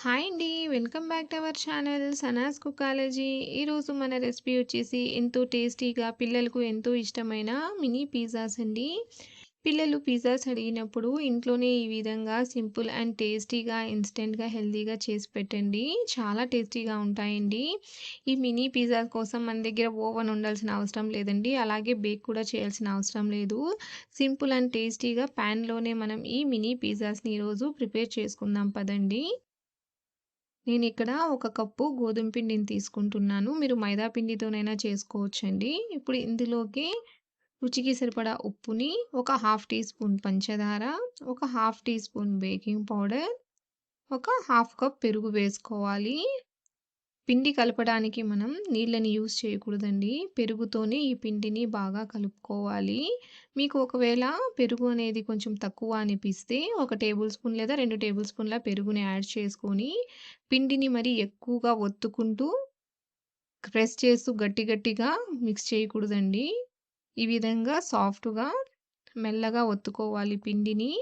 Hi అండి. Welcome back to our channel Sana's cookology. ఈరోజు మన రెసిపీ వచ్చేసి ఎంతో టేస్టీగా పిల్లలకు ఎంతో ఇష్టమైన మినీ పిజ్జాస్ అండి. పిల్లలు పిజ్జాస్ అడిగినప్పుడు ఇంట్లోనే ఈ విధంగా సింపుల్ అండ్ టేస్టీగా, ఇన్‌స్టెంట్‌గా, హెల్తీగా చేసి పెట్టండి. చాలా టేస్టీగా ఉంటాయండి. ఈ మినీ పిజ్జా కోసం మన దగ్గర ఓవెన్ ఉండాల్సిన అవసరం లేదండి. అలాగే బేక్ కూడా చేయాల్సిన అవసరం లేదు. సింపుల్ అండ్ టేస్టీగా ప్యాన్‌లోనే మనం ఈ మినీ పిజ్జాస్‌ని ఈరోజు ప్రిపేర్ చేసుకుందాం పదండి. నేను ఇక్కడ ఒక కప్పు గోధుమ పిండిని తీసుకుంటున్నాను. మీరు మైదా పిండితోనైనా చేసుకోవచ్చండి. ఇప్పుడు ఇందులోకి రుచికి సరిపడా ఉప్పుని, ఒక హాఫ్ టీ స్పూన్ పంచదార, ఒక half teaspoon baking powder, ఒక హాఫ్ కప్ పెరుగు వేసుకోవాలి. పిండి కలపడానికి మనం నీళ్ళని యూజ్ చేయకూడదండి. పెరుగుతోనే ఈ పిండిని బాగా కలుపుకోవాలి. మీకు ఒకవేళ పెరుగు అనేది కొంచెం తక్కువ అనిపిస్తే ఒక టేబుల్ స్పూన్ లేదా రెండు టేబుల్ స్పూన్ల పెరుగుని యాడ్ చేసుకొని పిండిని మరి ఎక్కువగా ఒత్తుకుంటూ ప్రెస్ చేస్తూ గట్టి గట్టిగా మిక్స్ చేయకూడదండి. ఈ విధంగా సాఫ్ట్‌గా మెల్లగా ఒత్తుకోవాలి పిండిని.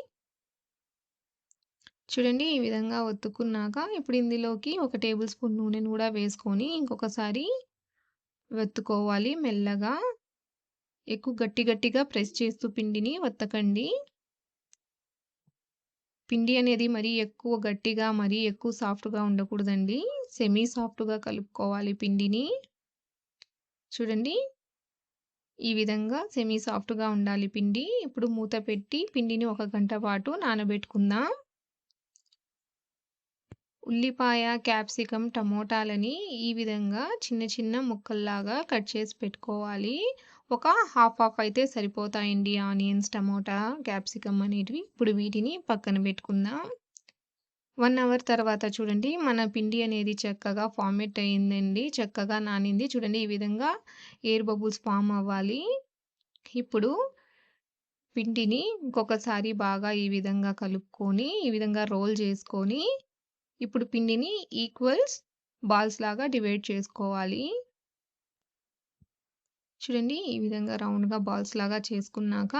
చూడండి ఈ విధంగా ఒత్తుకున్నాక ఇప్పుడు ఇందులోకి ఒక టేబుల్ స్పూన్ నూనెను కూడా వేసుకొని ఇంకొకసారి ఒత్తుకోవాలి మెల్లగా. ఎక్కువ గట్టి గట్టిగా ప్రెస్ చేస్తూ పిండిని ఒత్తకండి. పిండి అనేది మరీ ఎక్కువ గట్టిగా, మరీ ఎక్కువ సాఫ్ట్‌గా ఉండకూడదండి. సెమీ సాఫ్ట్‌గా కలుపుకోవాలి పిండిని. చూడండి. ఈ విధంగా సెమీ సాఫ్ట్‌గా ఉండాలి పిండి. ఇప్పుడు మూత పెట్టి పిండిని ఒక గంట పాటు నానబెట్టుకుందాం. ఉల్లిపాయ, క్యాప్సికమ్, టమోటాలని ఈ విధంగా చిన్న చిన్న ముక్కల్లాగా కట్ చేసి పెట్టుకోవాలి. ఒక హాఫ్ హాఫ్ అయితే సరిపోతాయండి ఆనియన్స్, టమోటా, క్యాప్సికమ్ అనేటివి. ఇప్పుడు వీటిని పక్కన పెట్టుకుందాం. వన్ అవర్ తర్వాత చూడండి మన పిండి అనేది చక్కగా ఫార్మేట్ అయిందండి. చక్కగా నానింది. చూడండి ఈ విధంగా ఎయిర్ బబుల్స్ ఫామ్ అవ్వాలి. ఇప్పుడు పిండిని ఇంకొకసారి బాగా ఈ విధంగా కలుపుకొని, ఈ విధంగా రోల్ చేసుకొని, ఇప్పుడు పిండిని ఈక్వల్స్ బాల్స్ లాగా డివైడ్ చేసుకోవాలి. చూడండి ఈ విధంగా రౌండ్‌గా బాల్స్ లాగా చేసుకున్నాక,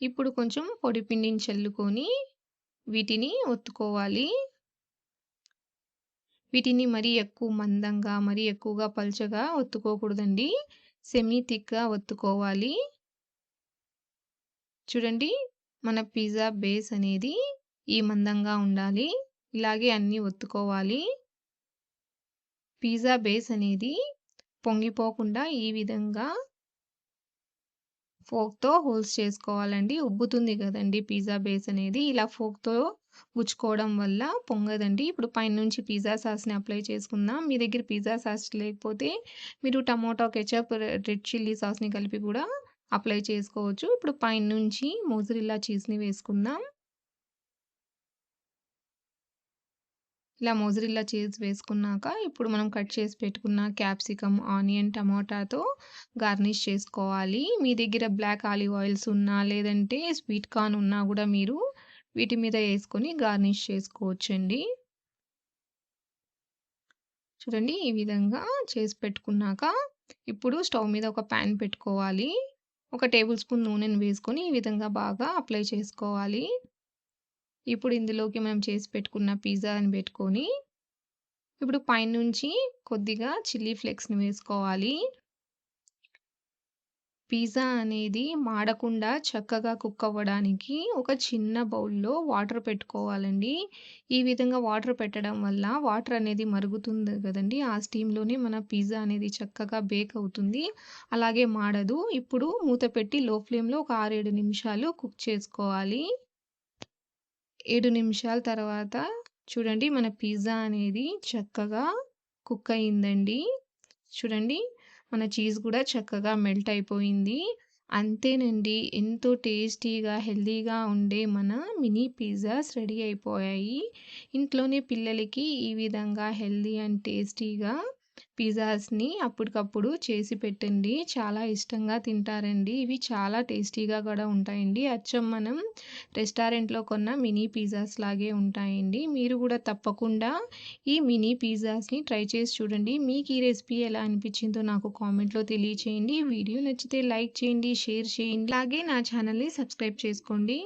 ఇప్పుడు కొంచెం పొడి పిండిని చల్లుకొని వీటిని ఒత్తుకోవాలి. వీటిని మరీ ఎక్కువ మందంగా, మరీ ఎక్కువగా పల్చగా ఒత్తుకోకూడదండి. సెమీ థిక్‌గా ఒత్తుకోవాలి. చూడండి మన పిజ్జా బేస్ అనేది ఈ మందంగా ఉండాలి. ఇలాగే అన్నీ ఒత్తుకోవాలి. పిజ్జా బేస్ అనేది పొంగిపోకుండా ఈ విధంగా ఫోక్తో హోల్స్ చేసుకోవాలండి. ఉబ్బుతుంది కదండి పిజ్జా బేస్ అనేది. ఇలా ఫోక్తో గుచ్చుకోవడం వల్ల పొంగదండి. ఇప్పుడు పైనుంచి పిజ్జా సాస్‌ని అప్లై చేసుకుందాం. మీ దగ్గర పిజ్జా సాస్ లేకపోతే మీరు టమోటో కెచప్, రెడ్ చిల్లీ సాస్‌ని కలిపి కూడా అప్లై చేసుకోవచ్చు. ఇప్పుడు పైనుంచి మోజరిల్లా చీజ్‌ని వేసుకుందాం. ఇలా మోజరెల్లా చీజ్ వేసుకున్నాక ఇప్పుడు మనం కట్ చేసి పెట్టుకున్న క్యాప్సికమ్, ఆనియన్, టమాటాతో గార్నిష్ చేసుకోవాలి. మీ దగ్గర బ్లాక్ ఆలివ్ ఆయిల్స్ ఉన్నా, లేదంటే స్వీట్ కార్న్ ఉన్నా కూడా మీరు వీటి మీద వేసుకొని గార్నిష్ చేసుకోవచ్చండి. చూడండి ఈ విధంగా చేసి పెట్టుకున్నాక, ఇప్పుడు స్టవ్ మీద ఒక ప్యాన్ పెట్టుకోవాలి. ఒక టేబుల్ స్పూన్ నూనెను వేసుకొని ఈ విధంగా బాగా అప్లై చేసుకోవాలి. ఇప్పుడు ఇందులోకి మనం చేసి పెట్టుకున్న పిజ్జాని పెట్టుకొని, ఇప్పుడు పైనుంచి కొద్దిగా చిల్లీ ఫ్లేక్స్‌ని వేసుకోవాలి. పిజ్జా అనేది మాడకుండా చక్కగా కుక్ అవ్వడానికి ఒక చిన్న బౌల్‌లో వాటర్ పెట్టుకోవాలండి. ఈ విధంగా వాటర్ పెట్టడం వల్ల వాటర్ అనేది మరుగుతుంది కదండి ఆ స్టీమ్‌లోనే మన పిజ్జా అనేది చక్కగా బేక్ అవుతుంది. అలాగే మాడదు. ఇప్పుడు మూత పెట్టి లో ఫ్లేమ్‌లో ఒక 6, 7 నిమిషాలు కుక్ చేసుకోవాలి. ఏడు నిమిషాల తర్వాత చూడండి మన పిజ్జా అనేది చక్కగా కుక్ అయిందండి. చూడండి మన చీజ్ కూడా చక్కగా మెల్ట్ అయిపోయింది. అంతేనండి. ఎంతో టేస్టీగా, హెల్తీగా ఉండే మన మినీ పిజ్జాస్ రెడీ అయిపోయాయి. ఇంట్లోనే పిల్లలకి ఈ విధంగా హెల్తీ అండ్ టేస్టీగా పిజ్జాస్‌ని అప్పటికప్పుడు చేసి పెట్టండి. చాలా ఇష్టంగా తింటారండి. ఇవి చాలా టేస్టీగా కూడా ఉంటాయండి. అచ్చం మనం రెస్టారెంట్‌లో కొన్న మినీ పిజ్జాస్ లాగే ఉంటాయండి. మీరు కూడా తప్పకుండా ఈ మినీ పిజ్జాస్‌ని ట్రై చేసి చూడండి. మీకు ఈ రెసిపీ ఎలా అనిపించిందో నాకు కామెంట్‌లో తెలియచేయండి. వీడియో నచ్చితే లైక్ చేయండి, షేర్ చేయండి. అలాగే నా ఛానల్‌ని సబ్స్క్రైబ్ చేసుకోండి.